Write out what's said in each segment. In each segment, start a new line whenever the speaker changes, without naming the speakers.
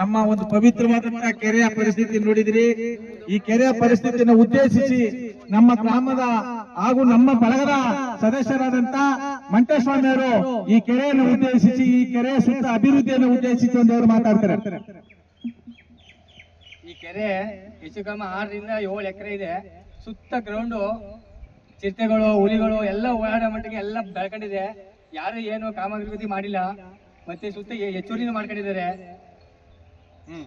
ನಮ್ಮ ಒಂದು ಪವಿತ್ರವಾದಂತಹ ಕೆರೆಯ ಪರಿಸ್ಥಿತಿ ನೋಡಿದ್ರಿ. ಈ ಕೆರೆಯ ಪರಿಸ್ಥಿತಿಯನ್ನು ಉದ್ದೇಶಿಸಿ ನಮ್ಮ ಗ್ರಾಮದ ಹಾಗೂ ನಮ್ಮ ಬಳಗದ ಸದಸ್ಯರಾದಂತ ಮಂಟೇಶ್ವಾಮಿ ಅವರು ಈ ಕೆರೆಯನ್ನು ಉದ್ದೇಶಿಸಿ, ಈ ಕೆರೆ ಸುತ್ತ ಅಭಿವೃದ್ಧಿಯನ್ನು ಉದ್ದೇಶಿಸಿ ಒಂದವರು ಮಾತಾಡ್ತಾರೆ.
ಈ ಕೆರೆ ಹೆಚ್ಚು ಕಮ್ಮ ಆರರಿಂದ ಏಳು ಎಕರೆ ಇದೆ. ಸುತ್ತ ಗ್ರೌಂಡು ಚಿರತೆಗಳು, ಹುಲಿಗಳು, ಎಲ್ಲ ಓಡಾಡೋ ಮಟ್ಟಿಗೆ ಎಲ್ಲ ಬೆಳ್ಕೊಂಡಿದೆ. ಯಾರು ಏನು ಕಾಮಾಭಿವೃದ್ಧಿ ಮಾಡಿಲ್ಲ. ಮತ್ತೆ ಸುತ್ತ ಹೆಚ್ಚುವರಿನೂ ಮಾಡ್ಕೊಂಡಿದ್ದಾರೆ.
ಹ್ಮ್.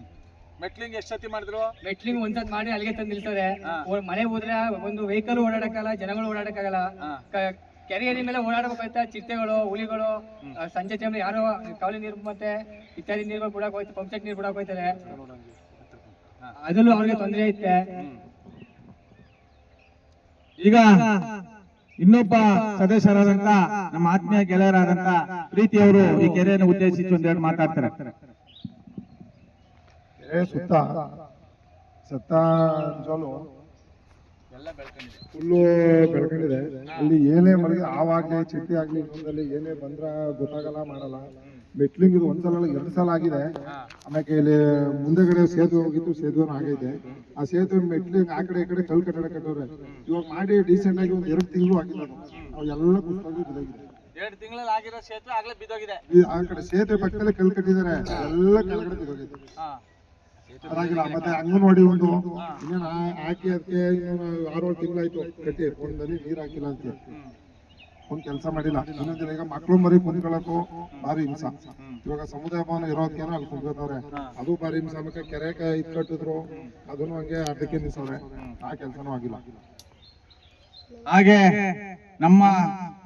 ಮೆಟ್ಲಿಂಗ್ ಎಷ್ಟು ಸತಿ ಮಾಡಿದ್ರು?
ಮೆಟ್ಲಿಂಗ್ ಒಂದ್ಸತ್ ಮಾಡಿ ಅಲ್ಲಿಗೆ ತಂದು ನಿಲ್ತಾರೆ ಮನೆ ಮಳೆ ಹೋದ್ರೆ ಒಂದು ವೆಹಿಕಲ್ ಓಡಾಡಕ್ಕಾಗಲ್ಲ ಜನಗಳು ಓಡಾಡಕ್ಕಾಗಲ್ಲ. ಕ- ಏರಿ ಮೇಲೆ ಓಡಾಡಬೇಕಾಯ್ತಾ ಚಿಟ್ಟೆಗಳು ಹುಲಿಗಳು ಆ, ಸಂಜೆ ಟೈಮ್ ಯಾರೋ ಕಾವಲಿ ನೀರು ಮತ್ತೆ ಇತ್ಯಾದಿ ನೀರುಗಳು ಬಿಡಕ್ ಹೋಯ್ತು ಪಂಪ್ ಸೆಟ್ ನೀರು ಬಿಡಕ್ ಹೋಯ್ತಾರೆ ಅದರಲ್ಲೂ ಅವ್ರಿಗೆ ತೊಂದರೆ ಐತೆ.
ಈಗ ಇನ್ನೊಬ್ಬ ಸದಸ್ಯರಾದಂತ ನಮ್ಮ ಆತ್ಮೀಯ ಗೆಳೆಯರಾದಂತ ಪ್ರೀತಿಯವರು ಈ ಕೆರೆಯನ್ನು ಉದ್ದೇಶಿಸಿ ಒಂದೆರಡು ಮಾತಾಡ್ತಾರೆ.
ಕೆರೆ ಸುತ್ತ. ಸತ್ತಾಂಜಲು. ಫುಲ್ಲು ಬೆಳ್ಕೊಂಡಿದೆ. ಅಲ್ಲಿ ಏನೇ ಮಲಗಿ ಆವಾಗಲಿ ಚಿಟ್ಟಿ ಆಗ್ಲಿ ಇನ್ನೊಂದಲ್ಲಿ ಏನೇ ಬಂದ್ರ ಗೊತ್ತಾಗಲ್ಲ ಮಾಡಲ್ಲ. ಮೆಟ್ಲಿಂಗ್ ಇದು ಒಂದ್ಸಲ ಅಲ್ಲ, ಎರಡು ಸಲ ಆಗಿದೆ. ಆಮೇಲೆ ಇಲ್ಲಿ ಮುಂದೆಗಡೆ ಸೇತುವೆ ಹೋಗಿತ್ತು ಸೇತುವೆ ಆಗೈತೆ. ಆ ಸೇತುವೆ ಮೆಟ್ಲಿಂಗ್ ಆ ಕಡೆ ಈ ಕಡೆ ಕಲ್ ಕಟ್ಟಡ ಕಟ್ಟವ್ರೆ. ಇವಾಗ ಮಾಡಿ ಡೀಸೆಂಟ್ ಆಗಿ ಒಂದ್ ಎರಡು ತಿಂಗಳು ಆಗಿಲ್ಲ ಅವೆಲ್ಲ ಕುಸ್ತಾಗಿ ಬಿದ್ದಾಗಿದೆ.
ಎರಡು ತಿಂಗಳಲ್ಲಿ ಆಗಿರೋ ಸೇತುವೆ ಆಗ್ಲೇ ಬಿದ್ದೋಗಿದೆ.
ಆ ಕಡೆ ಸೇತುವೆ ಪಕ್ಕದಲ್ಲಿ ಕಲ್ ಕಟ್ಟಿದ್ದಾರೆ. ಎಲ್ಲ ಕೆಳಗಡೆ ಬಿದ್ದೋಗಿದೆ. ಅದಾಗಿಲ್ಲ, ಮತ್ತೆ ಅಂಗನವಾಡಿ ಒಂದು ಇನ್ನೇನು ಹಾಕಿ ಅದಕ್ಕೆ ಇನ್ನೊಂದು ಆರು ಏಳು ತಿಂಗಳಾಯ್ತು ಕಟ್ಟಿ ಫೋನ್ದಲ್ಲಿ ನೀರ್ ಹಾಕಿಲ್ಲ ಅಂತ ಒಂದು ಕೆಲಸ ಮಾಡಿಲ್ಲ. ಇನ್ನೊಂದಿನ ಈಗ ಮಕ್ಳು ಮರಿ ಕುಂತ್ಕೊಳ್ಳೋಕು ಭಾರಿ ಹಿಂಸ. ಇವಾಗ ಸಮುದಾಯ ಭವನ ಇರೋದಕ್ಕೇನೋ ಅಲ್ಲಿ ಕುಂತ್ಕೋತವ್ರೆ. ಅದು ಭಾರಿ ಹಿಂಸ. ಆಮೇಲೆ ಕೆರೆ ಇದ್ ಕಟ್ಟಿದ್ರು, ಅದನ್ನು ಹಂಗೆ ಅರ್ಧಕ್ಕೆ ನಿಲ್ಸವ್ರೆ. ಆ ಕೆಲಸನೂ ಆಗಿಲ್ಲ.
ಹಾಗೆ ನಮ್ಮ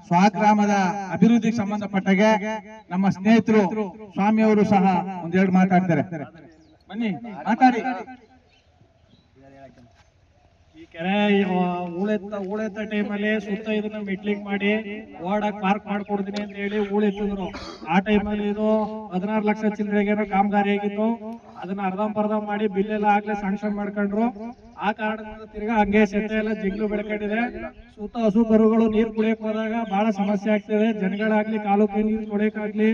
ಸ್ವಗ್ರಾಮದ ಅಭಿವೃದ್ಧಿಗೆ ಸಂಬಂಧಪಟ್ಟಾಗೆ ನಮ್ಮ ಸ್ನೇಹಿತರು, ಸ್ವಾಮಿಯವರು ಸಹ ಒಂದೆರಡು ಮಾತಾಡ್ತಾರೆ. ಬನ್ನಿ, ಮಾತಾಡಿ.
ಈ ಕೆರೆ ಊಳೆತ್ತ ಊಳೆತ್ತ ಟೈಮಲ್ಲಿ ಸುತ್ತ ಇದನ್ನ ಮಿಟ್ಲಿಂಗ್ ಮಾಡಿ ಓಡಾಕ್ ಪಾರ್ಕ್ ಮಾಡ್ಕೊಡ್ತೀನಿ ಅಂತ ಹೇಳಿ ಊಳೆತ್ತಿದ್ರು ಆ ಟೈಮಲ್ಲಿ ಇದು ಹದಿನಾರು ಲಕ್ಷ ಚಿಲ್ಲರೆಗೇನೋ ಕಾಮಗಾರಿ ಆಗಿತ್ತು. ಅದನ್ನ ಅರ್ಧಂಬರ್ಧ ಮಾಡಿ ಬಿಲ್ ಎಲ್ಲ ಆಗ್ಲೇ ಸ್ಯಾಂಕ್ಷನ್ ಮಾಡ್ಕೊಂಡ್ರು. ಆ ಕಾರಣದಿಂದ ತಿರ್ಗಾ ಹಂಗೆ ಸೆತ್ತೆ ಎಲ್ಲ ಜಿಗ್ಲು ಬೆಳ್ಕೊಂಡಿದೆ. ಸುತ್ತ ಹಸು ಕರುಗಳು, ನೀರು ಕುಡಿಯಕ್ ಹೋದಾಗ ಬಹಳ ಸಮಸ್ಯೆ ಆಗ್ತಿದೆ. ಜನಗಳಾಗ್ಲಿ ಕಾಲು ಕೈ ನೀರು ಕುಡಿಯಕ್ಕಾಗ್ಲಿ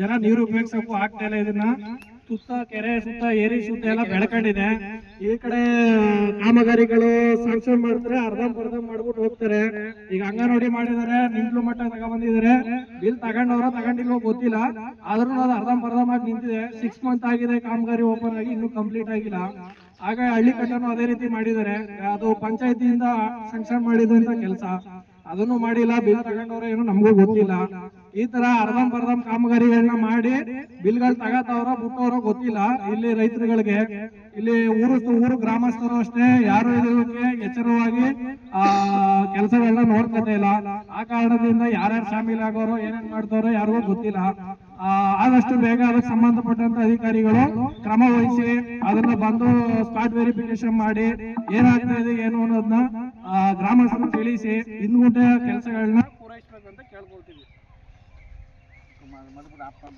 ಜನ ನೀರು ಉಪಯೋಗಿಸಕ್ಕೂ ಆಗ್ತಾ ಇಲ್ಲ ಇದನ್ನ. ಸುತ್ತ, ಕೆರೆ ಸುತ್ತ, ಏರಿ ಸುತ್ತ ಎಲ್ಲ ಬೆಳ್ಕೊಂಡಿದೆ. ಈ ಕಡೆ, ಕಾಮಗಾರಿಗಳು ಸಾಂಕ್ಷನ್ ಅರ್ಧ ಬರ್ಧ ಮಾಡ್ಬಿಟ್ಟು ಹೋಗ್ತಾರೆ. ಈಗ ಅಂಗನವಾಡಿ ಮಾಡಿದ್ದಾರೆ ನಿಂತ್ಲು ಮಟ್ಟ ತಗೊಂಡ್ಬಂದಿದ್ದಾರೆ ಬಿಲ್ ತಗೊಂಡವ್ರ ತಗೊಂಡಿಲ್ವೋ ಗೊತ್ತಿಲ್ಲ. ಆದ್ರೂ ಅದು ಅರ್ಧಂಬರ್ಧ ಮಾಡಿ ನಿಂತಿದೆ. ಸಿಕ್ಸ್ ಮಂತ್ ಆಗಿದೆ, ಕಾಮಗಾರಿ ಓಪನ್ ಆಗಿ, ಇನ್ನೂ ಕಂಪ್ಲೀಟ್ ಆಗಿಲ್ಲ. ಆಗ ಹಳ್ಳಿ ಕಟ್ಟನು ಅದೇ ರೀತಿ ಮಾಡಿದ್ದಾರೆ. ಅದು ಪಂಚಾಯತಿಯಿಂದ ಸಂಕ್ಷನ್ ಮಾಡಿದಂತ ಕೆಲಸ. ಅದನ್ನು ಮಾಡಿಲ್ಲ, ಬಿಲ್ ತಗೊಂಡವ್ರ ಏನು ನಮಗೂ ಗೊತ್ತಿಲ್ಲ. ಈ ತರ ಅರ್ಧಂಬರ್ಧ ಕಾಮಗಾರಿಗಳನ್ನ ಮಾಡಿ ಬಿಲ್ಗಳು ತಗತವ್ರ ಬಿಟ್ಟವ್ರ ಗೊತ್ತಿಲ್ಲ. ಇಲ್ಲಿ ರೈತರುಗಳಿಗೆ, ಇಲ್ಲಿ ಊರು ಊರು ಗ್ರಾಮಸ್ಥರು ಅಷ್ಟೇ, ಯಾರು ಇದಕ್ಕೆ ಎಚ್ಚರವಾಗಿ, ಆ ಕೆಲಸಗಳನ್ನ ನೋಡ್ಕೊತಾ ಇಲ್ಲ. ಆ ಕಾರಣದಿಂದ ಯಾರ್ಯಾರು ಶಾಮೀಲ್ ಆಗೋರು, ಏನೇನ್ ಮಾಡ್ತಾರೋ ಯಾರಿಗೂ ಗೊತ್ತಿಲ್ಲ. ಆದಷ್ಟು ಬೇಗ ಅದಕ್ಕೆ ಸಂಬಂಧಪಟ್ಟಂತ ಅಧಿಕಾರಿಗಳು ಕ್ರಮ ವಹಿಸಿ ಅದನ್ನ ಬಂದು ಸ್ಪಾಟ್ ವೆರಿಫಿಕೇಶನ್ ಮಾಡಿ ಏನಾಗ್ತಾ ಇದೆ, ಏನು ಅನ್ನೋದನ್ನ ಗ್ರಾಮಸ್ಥರು ತಿಳಿಸಿ ಹಿಂದ್ಗುಂಟೆ ಕೆಲಸಗಳನ್ನ कुमार मधुपुर आपका